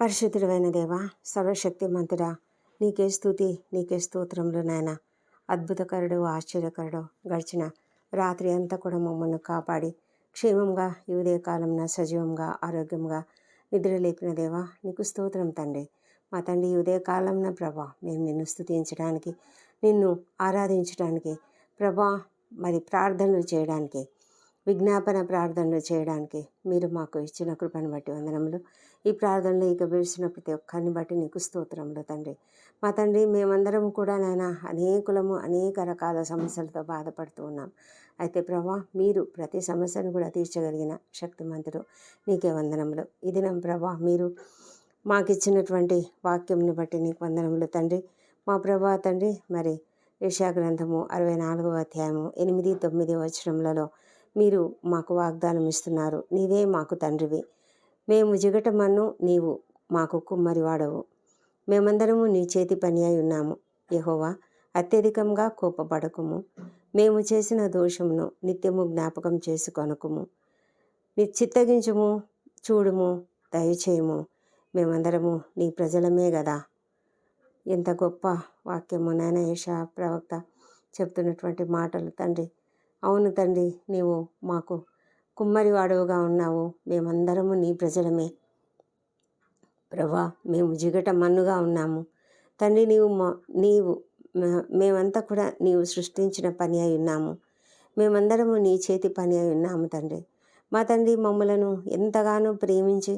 పరిశుద్ధుడైన దేవా సర్వశక్తిమంతుడా నీకే స్థుతి నీకే స్తోత్రములు నాయన. అద్భుతకరుడు ఆశ్చర్యకరుడు గడిచిన రాత్రి అంతా కూడా మమ్మల్ని కాపాడి క్షేమంగా ఈ ఉదయకాలంన సజీవంగా ఆరోగ్యంగా నిద్రలేపిన దేవా నీకు స్తోత్రం తండ్రి. మా తండ్రి ఈ ఉదయకాలంన ప్రభా మేము నిన్ను స్థుతించడానికి నిన్ను ఆరాధించడానికి ప్రభా మరి ప్రార్థనలు చేయడానికి విజ్ఞాపన ప్రార్థనలు చేయడానికి మీరు మాకు ఇచ్చిన కృపను బట్టి వందనములు. ఈ ప్రార్థనలు ఇక పిలిచిన ప్రతి ఒక్కరిని బట్టి నీకు స్తోత్రములు తండ్రి. మా తండ్రి మేమందరం కూడా నాయన అనేకులము అనేక రకాల సమస్యలతో బాధపడుతూ ఉన్నాం. అయితే ప్రభా మీరు ప్రతి సమస్యను కూడా తీర్చగలిగిన శక్తిమంతుడు నీకే వందనములు. ఇది నా ప్రభా మీరు మాకిచ్చినటువంటి వాక్యంని బట్టి నీకు వందనములు తండ్రి. మా ప్రభా తండ్రి మరి యశా గ్రంథము అరవై నాలుగవ అధ్యాయము ఎనిమిది తొమ్మిది వచనములలో మీరు మాకు వాగ్దానం ఇస్తున్నారు నీవే మాకు తండ్రివి. మేము జిగటమన్ను నీవు మాకు కుమ్మరి వాడవు మేమందరము నీ చేతి పని అయి ఉన్నాము. యహోవా అత్యధికంగా కోపపడకుము. మేము చేసిన దోషమును నిత్యము జ్ఞాపకం చేసుకొనకుము. నీ చిత్తగించుము చూడుము దయచేయము. మేమందరము నీ ప్రజలమే కదా ఎంత గొప్ప వాక్యము నాయన యశా ప్రవక్త చెప్తున్నటువంటి మాటలు. తండ్రి అవును తండ్రి నీవు మాకు కుమ్మరి వాడవుగా ఉన్నావు. మేమందరము నీ ప్రజలమే. ప్రభా మేము జిగట మన్నుగా ఉన్నాము. తండ్రి నీవు మా నీవు మేమంతా కూడా నీవు సృష్టించిన పని అయి ఉన్నాము. మేమందరము నీ చేతి పని అయి ఉన్నాము తండ్రి. మా తండ్రి మమ్మలను ఎంతగానో ప్రేమించి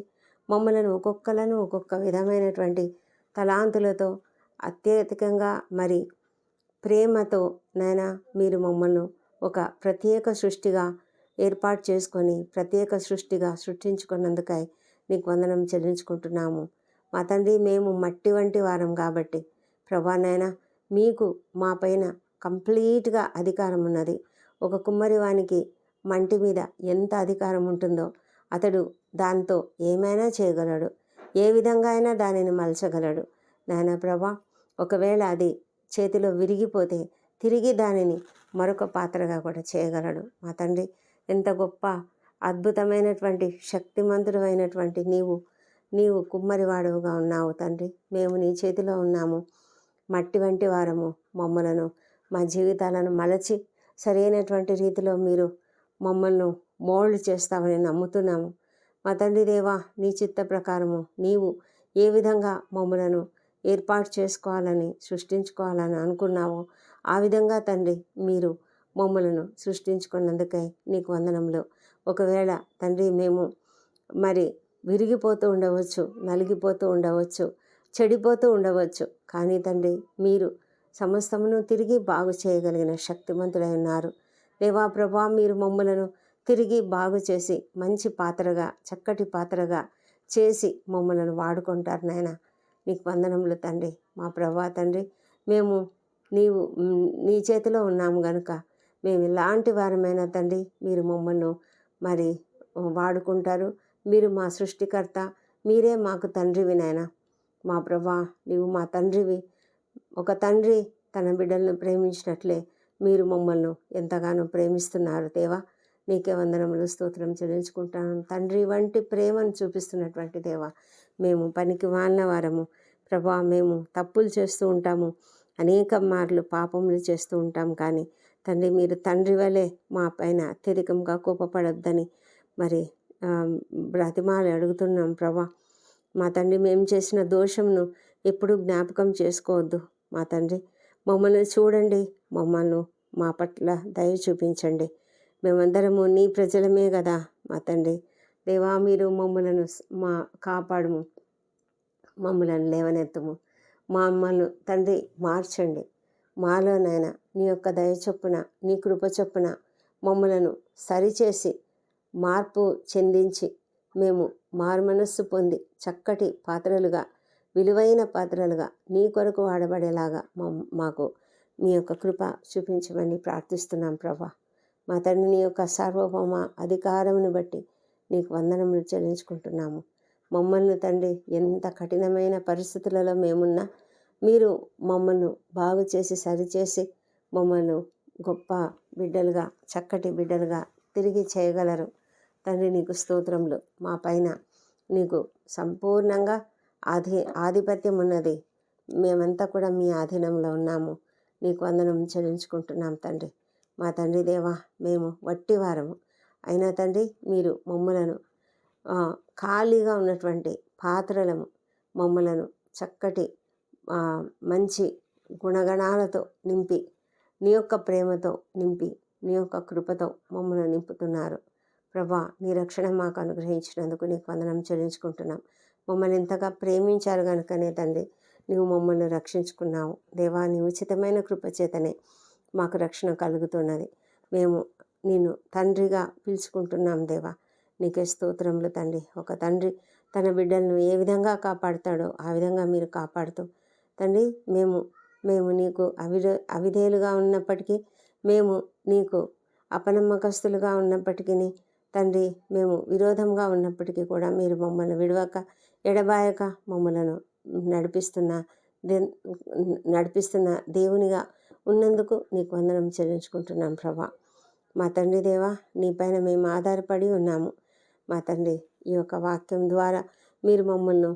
మమ్మలను ఒక్కొక్కలను ఒక్కొక్క విధమైనటువంటి తలాంతులతో అత్యధికంగా మరి ప్రేమతో నాయన మీరు మమ్మల్ని ఒక ప్రత్యేక సృష్టిగా ఏర్పాటు చేసుకొని ప్రత్యేక సృష్టిగా సృష్టించుకున్నందుకై నీకు వందనం చెల్లించుకుంటున్నాము. మా తండ్రి మేము మట్టి వంటి వారం కాబట్టి. ప్రభా మీకు మా పైన కంప్లీట్గా అధికారం ఉన్నది. ఒక కుమ్మరివానికి మంటి మీద ఎంత అధికారం ఉంటుందో అతడు దాంతో ఏమైనా చేయగలడు. ఏ విధంగా అయినా దానిని మలచగలడు. నాయన ప్రభా ఒకవేళ అది చేతిలో విరిగిపోతే తిరిగి దానిని మరొక పాత్రగా కూడా చేయగలడు. మా తండ్రి ఎంత గొప్ప అద్భుతమైనటువంటి శక్తిమంతుడు అయినటువంటి నీవు నీవు కుమ్మరివాడుగా ఉన్నావు తండ్రి. మేము నీ చేతిలో ఉన్నాము. మట్టి వంటి వారము మమ్మలను మా జీవితాలను మలచి సరైనటువంటి రీతిలో మీరు మమ్మల్ని మోల్డ్ చేస్తామని నమ్ముతున్నాము. మా తండ్రి దేవా నీ చిత్త ప్రకారము నీవు ఏ విధంగా మమ్మలను ఏర్పాటు చేసుకోవాలని సృష్టించుకోవాలని అనుకున్నావో ఆ విధంగా తండ్రి మీరు మమ్మలను సృష్టించుకున్నందుకై నీకు వందనంలో ఒకవేళ తండ్రి మేము మరి విరిగిపోతూ ఉండవచ్చు నలిగిపోతూ ఉండవచ్చు చెడిపోతూ ఉండవచ్చు కానీ తండ్రి మీరు సమస్తమును తిరిగి బాగు చేయగలిగిన శక్తిమంతుడై ఉన్నారు. దేవా ప్రభా మీరు మమ్మలను తిరిగి బాగు చేసి మంచి పాత్రగా చక్కటి పాత్రగా చేసి మమ్మలను వాడుకుంటారు నాయన. నీకు వందనములు తండ్రి. మా ప్రభా తండ్రి మేము నీవు నీ చేతిలో ఉన్నాము గనుక మేము ఎలాంటి వారమైనా తండ్రి మీరు మమ్మల్ని మరి వాడుకుంటారు. మీరు మా సృష్టికర్త మీరే మాకు తండ్రివి నాయన. మా ప్రభా నీవు మా తండ్రివి. ఒక తండ్రి తన బిడ్డలను ప్రేమించినట్లే మీరు మమ్మల్ని ఎంతగానో ప్రేమిస్తున్నారు దేవా. నీకే వందనములు స్తోత్రం చెల్లించుకుంటాను తండ్రి వంటి ప్రేమను చూపిస్తున్నటువంటి దేవా. మేము పనికి వాళ్ళ వారము. ప్రభా మేము తప్పులు చేస్తూ ఉంటాము. అనేక మార్లు పాపములు చేస్తూ ఉంటాం. కానీ తండ్రి మీరు తండ్రి వలె మా పైన అత్యధికంగా కోపపడొద్దని మరి బ్రతిమాలు అడుగుతున్నాం ప్రభా. మా తండ్రి మేము చేసిన దోషంను ఎప్పుడూ జ్ఞాపకం చేసుకోవద్దు మా తండ్రి. మమ్మల్ని చూడండి మమ్మల్ని మా పట్ల దయ చూపించండి. మేమందరము నీ ప్రజలమే కదా మా తండ్రి. దేవా మీరు మమ్మలను మా కాపాడుము మమ్మలను లేవనెత్తము. మమ్మల్ని తండ్రి మార్చండి. మాలోనైనా నీ యొక్క దయ చొప్పున నీ కృప చొప్పున మమ్మలను సరిచేసి మార్పు చెందించి మేము మారుమనస్సు పొంది చక్కటి పాత్రలుగా విలువైన పాత్రలుగా నీ కొరకు వాడబడేలాగా మాకు మీ యొక్క కృప చూపించమని ప్రార్థిస్తున్నాం ప్రభా. మా తండ్రి నీ యొక్క సార్వభౌమ అధికారమును బట్టి నీకు వందనములు చెల్లించుకుంటున్నాము. మమ్మల్ని తండ్రి ఎంత కఠినమైన పరిస్థితులలో మేమున్నా మీరు మమ్మల్ని బాగు చేసి సరిచేసి మమ్మల్ని గొప్ప బిడ్డలుగా చక్కటి బిడ్డలుగా తిరిగి చేయగలరు. తండ్రి నీకు స్తోత్రములు. మా పైన నీకు సంపూర్ణంగా ఆధి ఆధిపత్యం ఉన్నది. మేమంతా కూడా మీ ఆధీనంలో ఉన్నాము. నీకు వందనం చెల్లించుకుంటున్నాం తండ్రి. మా తండ్రి దేవా మేము వట్టి వారము అయినా తండ్రి మీరు మమ్మలను ఖాళీగా ఉన్నటువంటి పాత్రలను మమ్మలను చక్కటి మంచి గుణగణాలతో నింపి నీ యొక్క ప్రేమతో నింపి నీ యొక్క కృపతో మమ్మల్ని నింపుతున్నారు. ప్రభా నీ రక్షణ మాకు అనుగ్రహించినందుకు నీకు వందనం చెల్లించుకుంటున్నాం. మమ్మల్ని ఇంతగా ప్రేమించారు కనుకనే తండ్రి నీవు మమ్మల్ని రక్షించుకున్నావు. దేవా నీ ఉచితమైన కృపచేతనే మాకు రక్షణ కలుగుతున్నది. మేము నిన్ను తండ్రిగా పిలుచుకుంటున్నాం దేవా. నీకే స్తోత్రములు తండ్రి. ఒక తండ్రి తన బిడ్డలను ఏ విధంగా కాపాడుతాడో ఆ విధంగా మీరు కాపాడుతూ తండ్రి మేము మేము నీకు అవిధే అవిధేయులుగా ఉన్నప్పటికీ మేము నీకు అపనమ్మకస్తులుగా ఉన్నప్పటికీ తండ్రి మేము విరోధంగా ఉన్నప్పటికీ కూడా మీరు మమ్మల్ని విడవక ఎడబాయక మమ్మలను నడిపిస్తున్న దే నడిపిస్తున్న దేవునిగా ఉన్నందుకు నీకు వందనం చెల్లించుకుంటున్నాం ప్రభా. మా తండ్రి దేవా నీపైన మేము ఆధారపడి ఉన్నాము. మా తండ్రి ఈ యొక్క వాక్యం ద్వారా మీరు మమ్మల్ని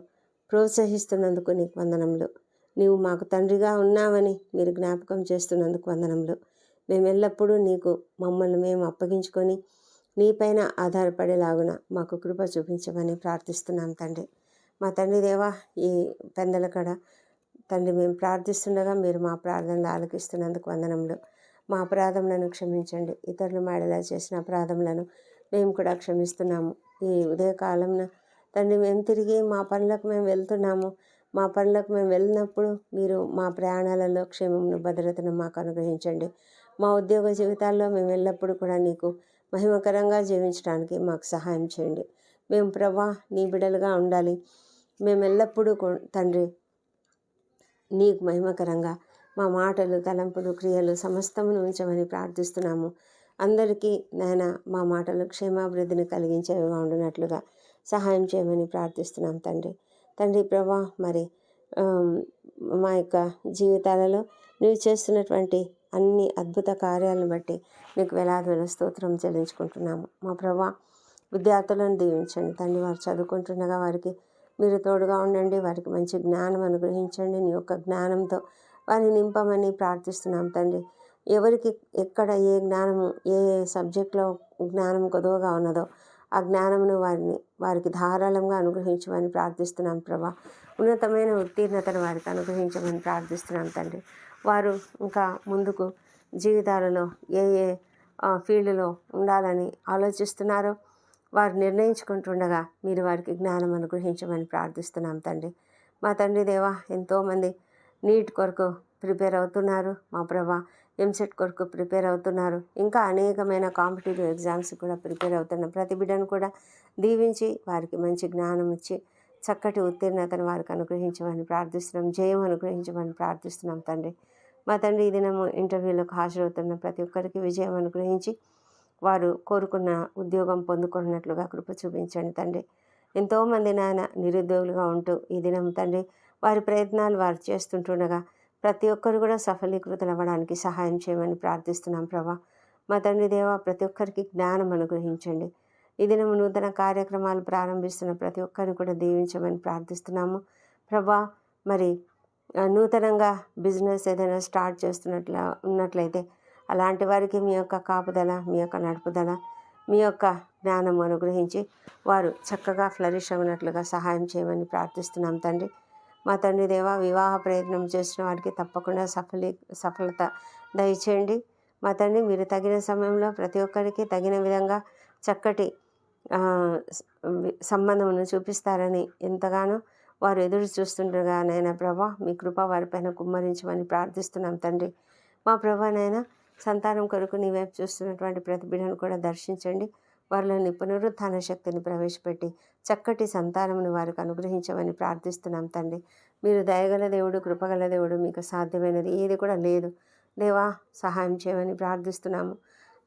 ప్రోత్సహిస్తున్నందుకు నీకు వందనములు. నీవు మాకు తండ్రిగా ఉన్నావని మీరు జ్ఞాపకం చేస్తున్నందుకు వందనములు. మేము ఎల్లప్పుడూ నీకు మమ్మల్ని మేము అప్పగించుకొని నీపైన ఆధారపడేలాగున మాకు కృప చూపించమని ప్రార్థిస్తున్నాం తండ్రి. మా తండ్రి దేవా ఈ పెందల కడ తండ్రి మేము ప్రార్థిస్తుండగా మీరు మా ప్రార్థనలు ఆలకిస్తున్నందుకు వందనములు. మా అపరాధములను క్షమించండి. ఇతరులు మేడలా చేసిన అపరాధములను మేము కూడా క్షమిస్తున్నాము. ఈ ఉదయకాలంన తండ్రి మేము తిరిగి మా పనులకు మేము వెళ్తున్నాము. మా పనులకు మేము వెళ్ళినప్పుడు మీరు మా ప్రయాణాలలో క్షేమమును భద్రతను మాకు అనుగ్రహించండి. మా ఉద్యోగ జీవితాల్లో మేము ఎల్లప్పుడూ కూడా నీకు మహిమకరంగా జీవించడానికి మాకు సహాయం చేయండి. మేము ప్రభా నీ బిడలుగా ఉండాలి. మేము ఎల్లప్పుడూ తండ్రి నీకు మహిమకరంగా మా మాటలు తలంపులు క్రియలు సమస్తమును ఉంచమని ప్రార్థిస్తున్నాము. అందరికీ నాయన మా మాటలు క్షేమాభివృద్ధిని కలిగించేవిగా ఉండినట్లుగా సహాయం చేయమని ప్రార్థిస్తున్నాం తండ్రి. తండ్రి ప్రభా మరి మా యొక్క జీవితాలలో నువ్వు చేస్తున్నటువంటి అన్ని అద్భుత కార్యాలను బట్టి నీకు వేలాది వేల స్తోత్రం చెల్లించుకుంటున్నాము. మా ప్రభా విద్యార్థులను దీవించండి. తండ్రి వారు చదువుకుంటుండగా వారికి మీరు తోడుగా ఉండండి. వారికి మంచి జ్ఞానం అనుగ్రహించండి. నీ యొక్క జ్ఞానంతో వారిని నింపమని ప్రార్థిస్తున్నాం తండ్రి. ఎవరికి ఎక్కడ ఏ జ్ఞానము ఏ ఏ సబ్జెక్ట్లో జ్ఞానం కొదువగా ఉన్నదో ఆ జ్ఞానమును వారిని వారికి ధారాళంగా అనుగ్రహించమని ప్రార్థిస్తున్నాం ప్రభా. ఉన్నతమైన ఉత్తీర్ణతను వారికి అనుగ్రహించమని ప్రార్థిస్తున్నాం తండ్రి. వారు ఇంకా ముందుకు జీవితాలలో ఏ ఏ ఫీల్డ్లో ఉండాలని ఆలోచిస్తున్నారో వారు నిర్ణయించుకుంటుండగా మీరు వారికి జ్ఞానం అనుగ్రహించమని ప్రార్థిస్తున్నాం తండ్రి. మా తండ్రి దేవా ఎంతోమంది నీట్ కొరకు ప్రిపేర్ అవుతున్నారు. మా ప్రభా ఎంసెట్ కొరకు ప్రిపేర్ అవుతున్నారు. ఇంకా అనేకమైన కాంపిటేటివ్ ఎగ్జామ్స్ కూడా ప్రిపేర్ అవుతున్న ప్రతి బిడ్డను కూడా దీవించి వారికి మంచి జ్ఞానం ఇచ్చి చక్కటి ఉత్తీర్ణతను వారికి అనుగ్రహించమని ప్రార్థిస్తున్నాం. జయం అనుగ్రహించమని ప్రార్థిస్తున్నాం తండ్రి. మా తండ్రి ఈ దినము ఇంటర్వ్యూలకు హాజరవుతున్న ప్రతి ఒక్కరికి విజయం అనుగ్రహించి వారు కోరుకున్న ఉద్యోగం పొందుకున్నట్లుగా కృప చూపించండి తండ్రి. ఎంతోమంది నాయన నిరుద్యోగులుగా ఉంటూ ఈ దినం తండ్రి వారి ప్రయత్నాలు వారు చేస్తుంటుండగా ప్రతి ఒక్కరు కూడా సఫలీకృతులు అవ్వడానికి సహాయం చేయమని ప్రార్థిస్తున్నాం ప్రభా. మా తండ్రి దేవ ప్రతి ఒక్కరికి జ్ఞానం అనుగ్రహించండి. ఈ దినం నూతన కార్యక్రమాలు ప్రారంభిస్తున్న ప్రతి ఒక్కరిని కూడా దీవించమని ప్రార్థిస్తున్నాము. ప్రభా మరి నూతనంగా బిజినెస్ ఏదైనా స్టార్ట్ చేస్తున్నట్ల ఉన్నట్లయితే అలాంటి వారికి మీ యొక్క కాపుదల మీ యొక్క నడుపుదల మీ యొక్క జ్ఞానం అనుగ్రహించి వారు చక్కగా ఫ్లరిష్ అవునట్లుగా సహాయం చేయమని ప్రార్థిస్తున్నాం తండ్రి. మా తండ్రి దేవ వివాహ ప్రయత్నం చేసిన వారికి తప్పకుండా సఫలీ సఫలత దయచేయండి. మా తండ్రి మీరు తగిన సమయంలో ప్రతి ఒక్కరికి తగిన విధంగా చక్కటి సంబంధమును చూపిస్తారని ఎంతగానో వారు ఎదురు చూస్తుండగా నైనా ప్రభా మీ కృప వారిపైన కుమ్మరించమని ప్రార్థిస్తున్నాం తండ్రి. మా ప్రభా నైనా సంతానం కొరకు నీ వైపు చూస్తున్నటువంటి ప్రతి బిడ్డను కూడా దర్శించండి. వారిలోని పునరుత్థాన శక్తిని ప్రవేశపెట్టి చక్కటి సంతానమును వారికి అనుగ్రహించమని ప్రార్థిస్తున్నాం తండ్రి. మీరు దయగల దేవుడు కృపగల దేవుడు మీకు సాధ్యమైనది ఏది కూడా లేదు. దేవా సహాయం చేయమని ప్రార్థిస్తున్నాము.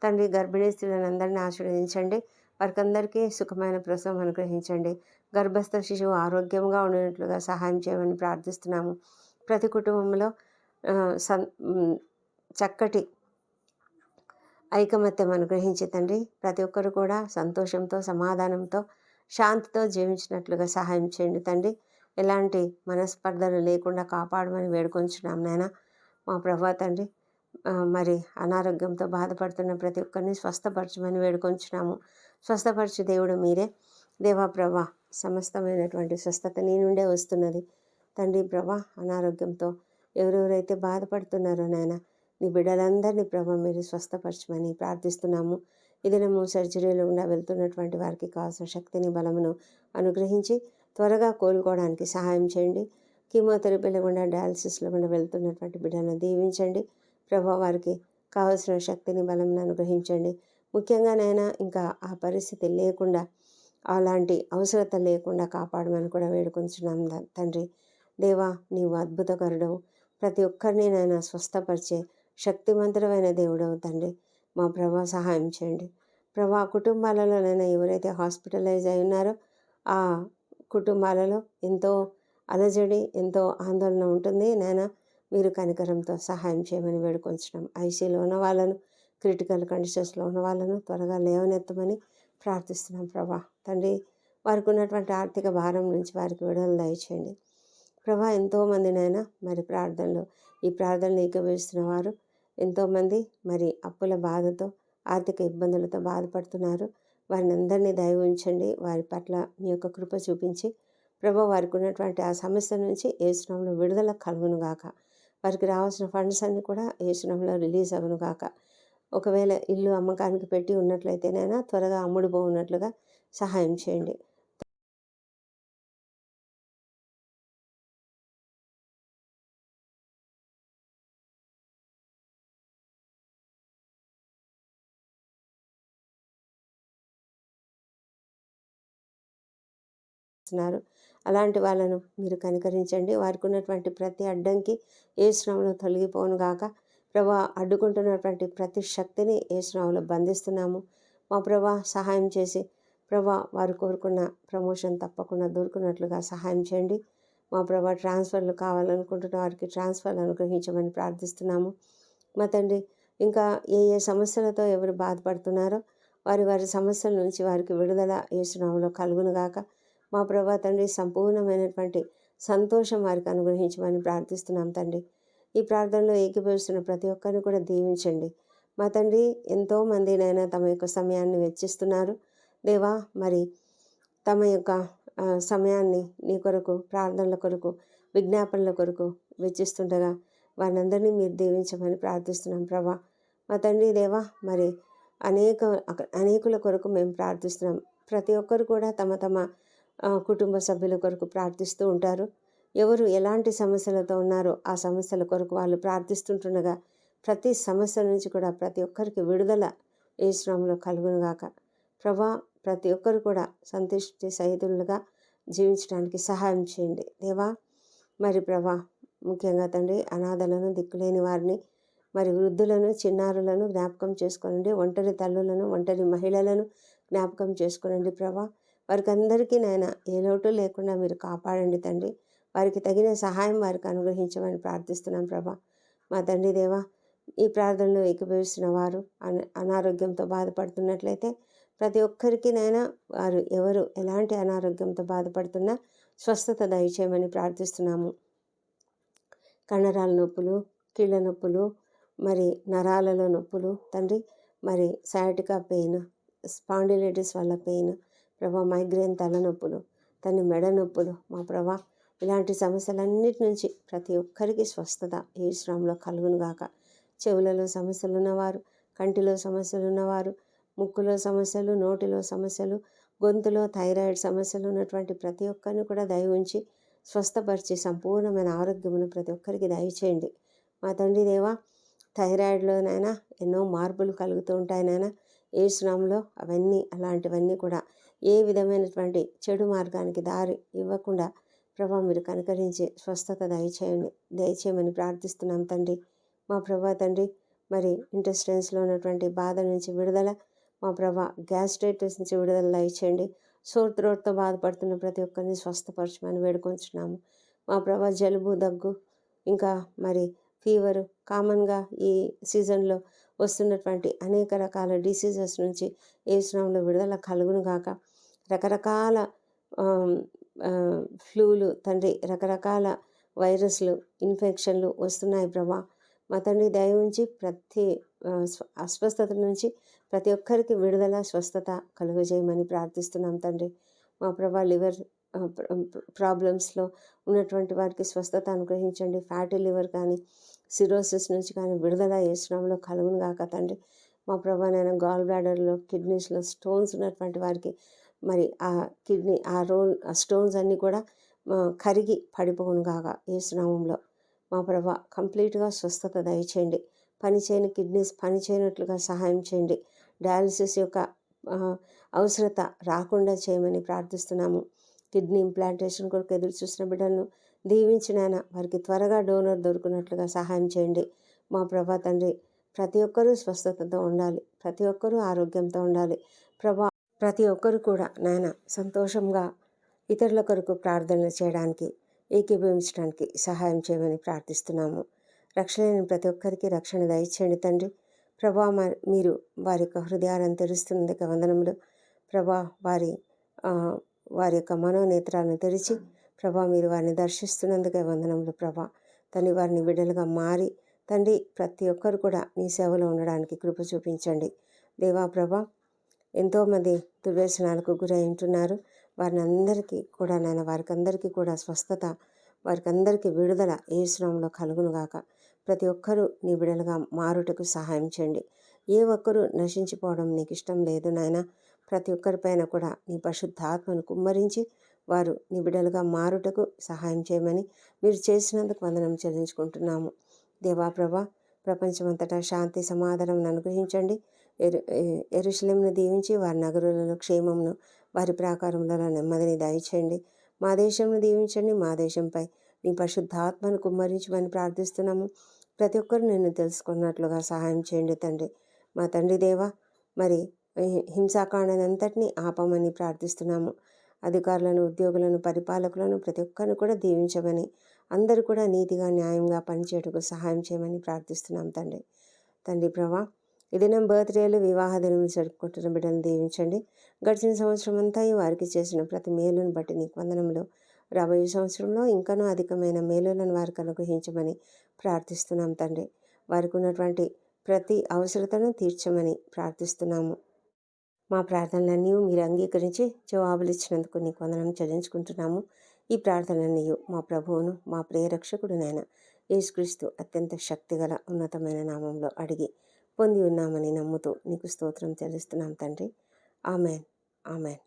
తండ్రి గర్భిణీ స్త్రీలను అందరినీ ఆశీర్వదించండి. వారికందరికీ సుఖమైన ప్రసవం అనుగ్రహించండి. గర్భస్థ శిశువు ఆరోగ్యంగా ఉండినట్లుగా సహాయం చేయమని ప్రార్థిస్తున్నాము. ప్రతి కుటుంబంలో సన్ చక్కటి ఐకమత్యం అనుగ్రహించి తండ్రి ప్రతి ఒక్కరు కూడా సంతోషంతో సమాధానంతో శాంతితో జీవించినట్లుగా సహాయం చేయండి తండ్రి. ఎలాంటి మనస్పర్ధలు లేకుండా కాపాడమని వేడుకొంచున్నాం నాయన. మా ప్రభా తండ్రి మరి అనారోగ్యంతో బాధపడుతున్న ప్రతి ఒక్కరిని స్వస్థపరచమని వేడుకొంచున్నాము. స్వస్థపరచు దేవుడు మీరే. దేవా ప్రభా సమస్తమైనటువంటి స్వస్థత నీ నుండే వస్తున్నది. తండ్రి ప్రభా అనారోగ్యంతో ఎవరెవరైతే బాధపడుతున్నారో నాయన నీ బిడ్డలందరినీ ప్రభా మీరు స్వస్థపరచమని ప్రార్థిస్తున్నాము. ఈ సర్జరీలో గుండా వెళ్తున్నటువంటి వారికి కావాల్సిన శక్తిని బలమును అనుగ్రహించి త్వరగా కోలుకోవడానికి సహాయం చేయండి. కీమోథెరపీ లేకుండా డయాలసిస్ లేకుండా వెళ్తున్నటువంటి బిడ్డను దీవించండి. ప్రభా వారికి కావలసిన శక్తిని బలంను అనుగ్రహించండి. ముఖ్యంగా నైనా ఇంకా ఆ పరిస్థితి లేకుండా అలాంటి అవసరత లేకుండా కాపాడమని కూడా వేడుకొంచున్నాం తండ్రి. దేవా నీవు అద్భుతకరుడవు. ప్రతి ఒక్కరిని నాయన స్వస్థపరిచే శక్తివంతుడమైన దేవుడవు తండ్రి. మా ప్రభా సహాయం చేయండి. ప్రభా కుటుంబాలలోనైనా ఎవరైతే హాస్పిటలైజ్ అయి ఉన్నారో ఆ కుటుంబాలలో ఎంతో అలజడి ఎంతో ఆందోళన ఉంటుంది. నైనా మీరు కనికరంతో సహాయం చేయమని వేడుకొంచడం ఐసీలో ఉన్న వాళ్ళను క్రిటికల్ కండిషన్స్లో ఉన్న వాళ్ళను త్వరగా లేవనెత్తమని ప్రార్థిస్తున్నాం ప్రభా. తండ్రి వారికి ఉన్నటువంటి ఆర్థిక భారం నుంచి వారికి విడుదల దయచేయండి. ప్రభా ఎంతోమందినైనా మరి ప్రార్థనలు ఈ ప్రార్థనలు ఏకీభవిస్తున్న వారు ఎంతోమంది మరి అప్పుల బాధతో ఆర్థిక ఇబ్బందులతో బాధపడుతున్నారు. వారిని అందరినీ దయ ఉంచండి. వారి పట్ల మీ యొక్క కృప చూపించి ప్రభు వారికి ఉన్నటువంటి ఆ సమస్య నుంచి ఏసునంలో విడుదల కలుగును గాక. వారికి రావాల్సిన ఫండ్స్ అన్నీ కూడా ఏసునంలో రిలీజ్ అవ్వను గాక. ఒకవేళ ఇల్లు అమ్మకానికి పెట్టి ఉన్నట్లయితేనైనా త్వరగా అమ్ముడు ఉన్నట్లుగా సహాయం చేయండి. చేస్తున్నారు. అలాంటి వాళ్ళను మీరు కనికరించండి. వారికి ఉన్నటువంటి ప్రతి అడ్డంకి ఏ శ్రమలో తొలగిపోను గాక. ప్రభా అడ్డుకుంటున్నటువంటి ప్రతి శక్తిని ఏ శ్రమలో బంధిస్తున్నాము. మా ప్రభా సహాయం చేసి ప్రభా వారు కోరుకున్న ప్రమోషన్ తప్పకుండా దొరుకున్నట్లుగా సహాయం చేయండి. మా ప్రభా ట్రాన్స్ఫర్లు కావాలనుకుంటున్న వారికి ట్రాన్స్ఫర్లు అనుగ్రహించమని ప్రార్థిస్తున్నాము. మా తండ్రి ఇంకా ఏ ఏ సమస్యలతో ఎవరు బాధపడుతున్నారో వారి వారి సమస్యల నుంచి వారికి విడుదల ఏసునామలో కలుగును గాక. మా ప్రభా తండ్రి సంపూర్ణమైనటువంటి సంతోషం వారికి అనుగ్రహించమని ప్రార్థిస్తున్నాం తండ్రి. ఈ ప్రార్థనలో ఏకీభవిస్తున్న ప్రతి ఒక్కరిని కూడా దీవించండి. మా తండ్రి ఎంతో మందినైనా తమ యొక్క సమయాన్ని వెచ్చిస్తున్నారు. దేవా మరి తమ యొక్క సమయాన్ని నీ కొరకు ప్రార్థనల కొరకు విజ్ఞాపనల కొరకు వెచ్చిస్తుండగా వారినందరినీ మీరు దీవించమని ప్రార్థిస్తున్నాం ప్రభా. మా తండ్రి దేవా మరి అనేక అనేకుల కొరకు మేము ప్రార్థిస్తున్నాం. ప్రతి ఒక్కరు కూడా తమ తమ కుటుంబ సభ్యుల కొరకు ప్రార్థిస్తూ ఉంటారు. ఎవరు ఎలాంటి సమస్యలతో ఉన్నారో ఆ సమస్యల కొరకు వాళ్ళు ప్రార్థిస్తుంటుండగా ప్రతి సమస్య నుంచి కూడా ప్రతి ఒక్కరికి విడుదల ఏ శ్రమంలో కలుగునుగాక ప్రభా ప్రతి ఒక్కరు కూడా సంతృష్టి సహితులుగా జీవించడానికి సహాయం చేయండి. దేవా మరి ప్రభా ముఖ్యంగా తండ్రి అనాథలను దిక్కులేని వారిని మరి వృద్ధులను చిన్నారులను జ్ఞాపకం చేసుకోనండి ఒంటరి తల్లులను ఒంటరి మహిళలను జ్ఞాపకం చేసుకోనండి ప్రభా. వారికి అందరికీ నాయన ఏ లోటు లేకుండా మీరు కాపాడండి తండ్రి. వారికి తగిన సహాయం వారికి అనుగ్రహించమని ప్రార్థిస్తున్నాం ప్రభా. మా తండ్రి దేవా ఈ ప్రార్థనలో ఏకీభవిస్తున్న వారు అన అనారోగ్యంతో బాధపడుతున్నట్లయితే ప్రతి ఒక్కరికి నైనా వారు ఎవరు ఎలాంటి అనారోగ్యంతో బాధపడుతున్నా స్వస్థత దయచేయమని ప్రార్థిస్తున్నాము. కండరాల నొప్పులు కీళ్ళ నొప్పులు మరి నరాలలో నొప్పులు తండ్రి మరి సయాటికా పెయిన్ స్పాండిలైటిస్ వల్ల పెయిన్ ప్రభా మైగ్రేన్ తలనొప్పులు తన మెడ నొప్పులు మా ప్రభా ఇలాంటి సమస్యలన్నిటి నుంచి ప్రతి ఒక్కరికి స్వస్థత ఏ శ్రమంలో కలుగునుగాక చెవులలో సమస్యలు ఉన్నవారు కంటిలో సమస్యలు ఉన్నవారు ముక్కులో సమస్యలు నోటిలో సమస్యలు గొంతులో థైరాయిడ్ సమస్యలు ఉన్నటువంటి ప్రతి ఒక్కరిని కూడా దయ ఉంచి స్వస్థపరిచి సంపూర్ణమైన ఆరోగ్యమును ప్రతి ఒక్కరికి దయచేయండి. మా తండ్రి దేవా థైరాయిడ్లోనైనా ఎన్నో మార్పులు కలుగుతూ ఉంటాయినైనా ఏ శ్రమంలో అవన్నీ అలాంటివన్నీ కూడా ఏ విధమైనటువంటి చెడు మార్గానికి దారి ఇవ్వకుండా ప్రభా మీరు కనుకరించి స్వస్థత దయచేయండి. దయచేయమని ప్రార్థిస్తున్నాం తండ్రి. మా ప్రభా తండ్రి మరి ఇంటెస్టైన్స్లో ఉన్నటువంటి బాధ నుంచి విడుదల మా ప్రభా గ్యాస్ట్రైటిస్ నుంచి విడుదల దయచేయండి. సోర్ త్రోట్తో బాధపడుతున్న ప్రతి ఒక్కరిని స్వస్థపరచమని వేడుకొంచున్నాము. మా ప్రభా జలుబు దగ్గు ఇంకా మరి ఫీవరు కామన్గా ఈ సీజన్లో వస్తున్నటువంటి అనేక రకాల డిసీజెస్ నుంచి ఏ స్నామంలో విడుదల కలుగును గాక. రకరకాల ఫ్లూలు తండ్రి రకరకాల వైరస్లు ఇన్ఫెక్షన్లు వస్తున్నాయి ప్రభా. మా తండ్రి దయ ఉంచి ప్రతి అస్వస్థత నుంచి ప్రతి ఒక్కరికి విడుదల స్వస్థత కలుగజేయమని ప్రార్థిస్తున్నాం తండ్రి. మా ప్రభా లివర్ ప్రాబ్లమ్స్లో ఉన్నటువంటి వారికి స్వస్థత అనుగ్రహించండి. ఫ్యాటీ లివర్ కానీ సిరోసిస్ నుంచి కానీ విడుదల చేసినంలో కలుగును గాక తండ్రి. మా ప్రభా నేను గాల్ బ్లాడర్లో కిడ్నీస్లో స్టోన్స్ ఉన్నటువంటి వారికి మరి ఆ కిడ్నీ ఆ రోల్ ఆ స్టోన్స్ అన్నీ కూడా కరిగి పడిపోవును గాక ఏసునామంలో మా ప్రభా కంప్లీట్గా స్వస్థత దయచేయండి. పని చేయని కిడ్నీస్ పనిచేయనట్లుగా సహాయం చేయండి. డయాలసిస్ యొక్క అవసరత రాకుండా చేయమని ప్రార్థిస్తున్నాము. కిడ్నీ ఇంప్లాంటేషన్ కొరకు ఎదురు చూసిన బిడ్డలను దీవించినాయన వారికి త్వరగా డోనర్ దొరికినట్లుగా సహాయం చేయండి. మా ప్రభా తండ్రి ప్రతి ఒక్కరూ స్వస్థతతో ఉండాలి. ప్రతి ఒక్కరూ ఆరోగ్యంతో ఉండాలి. ప్రభా ప్రతి ఒక్కరు కూడా నాయన సంతోషంగా ఇతరుల కొరకు ప్రార్థనలు చేయడానికి ఏకీభవించడానికి సహాయం చేయమని ప్రార్థిస్తున్నాము. రక్షణ లేని ప్రతి ఒక్కరికి రక్షణ దయచేయండి తండ్రి. ప్రభా మీరు వారి యొక్క హృదయాలను తెరుస్తున్నందుకు వందనములు. ప్రభా వారి వారి యొక్క మనోనేత్రాలను తెరిచి ప్రభా మీరు వారిని దర్శిస్తున్నందుకే వందనములు ప్రభా. తండ్రి వారిని బిడ్డలుగా మారి తండ్రి ప్రతి ఒక్కరు కూడా నీ సేవలో ఉండడానికి కృప చూపించండి. దేవా ప్రభా ఎంతోమంది దుర్వ్యసనాలకు గురై ఉంటున్నారు. వారిని అందరికీ కూడా నేను వారికి అందరికీ కూడా స్వస్థత వారికి అందరికీ విడుదల ఏ శ్రమంలో కలుగునుగాక ప్రతి ఒక్కరూ నీ బిడలుగా మారుటకు సహాయం చేయండి. ఏ ఒక్కరూ నశించిపోవడం నీకు ఇష్టం లేదు నాయన. ప్రతి ఒక్కరిపైన కూడా నీ పరిశుద్ధాత్మను కుమ్మరించి వారు నిబిడలుగా మారుటకు సహాయం చేయమని మీరు చేసినందుకు వందనం చెల్లించుకుంటున్నాము. దేవాప్రభా ప్రపంచమంతటా శాంతి సమాధానం అనుగ్రహించండి ఎరు ఎ- దీవించి వారి నగరులలో క్షేమమును వారి ప్రాకారములలో నెమ్మదిని దయచేయండి. మా దేశంను దీవించండి మా దేశంపై నీ పరిశుద్ధాత్మను కుమ్మరించమని ప్రార్థిస్తున్నాము. ప్రతి ఒక్కరు నిన్ను తెలుసుకున్నట్లుగా సహాయం చేయండి తండ్రి. మా తండ్రి దేవా మరి హింసాకాండనంతటినీ ఆపమని ప్రార్థిస్తున్నాము. అధికారులను ఉద్యోగులను పరిపాలకులను ప్రతి ఒక్కరిని కూడా దీవించమని అందరూ కూడా నీతిగా న్యాయంగా పనిచేయటకు సహాయం చేయమని ప్రార్థిస్తున్నాం తండ్రి. తండ్రి ప్రభా ఈ దినం బర్త్డేలు వివాహ దినం జరుపుకుంటున్న బిడ్డను దీవించండి. గడిచిన సంవత్సరం అంతా ఈ వారికి చేసిన ప్రతి మేలును బట్టి నీకు వందనములు. రాబోయే సంవత్సరంలో ఇంకనూ అధికమైన మేలులను వారికి అనుగ్రహించమని ప్రార్థిస్తున్నాం తండ్రి. వారికి ఉన్నటువంటి ప్రతి అవసరతను తీర్చమని ప్రార్థిస్తున్నాము. మా ప్రార్థనలన్నీ మీరు అంగీకరించి జవాబులు ఇచ్చినందుకు నీకు వందనం చెల్లించుకుంటున్నాము. ఈ ప్రార్థనలన్నీ మా ప్రభువును మా ప్రియరక్షకుడునైన యేసుక్రీస్తు అత్యంత శక్తిగల ఉన్నతమైన నామంలో అడిగి పొంది ఉన్నామని నమ్ముతూ నీకు స్తోత్రం చెల్లిస్తున్నాం తండ్రి. ఆమెన్. ఆమెన్.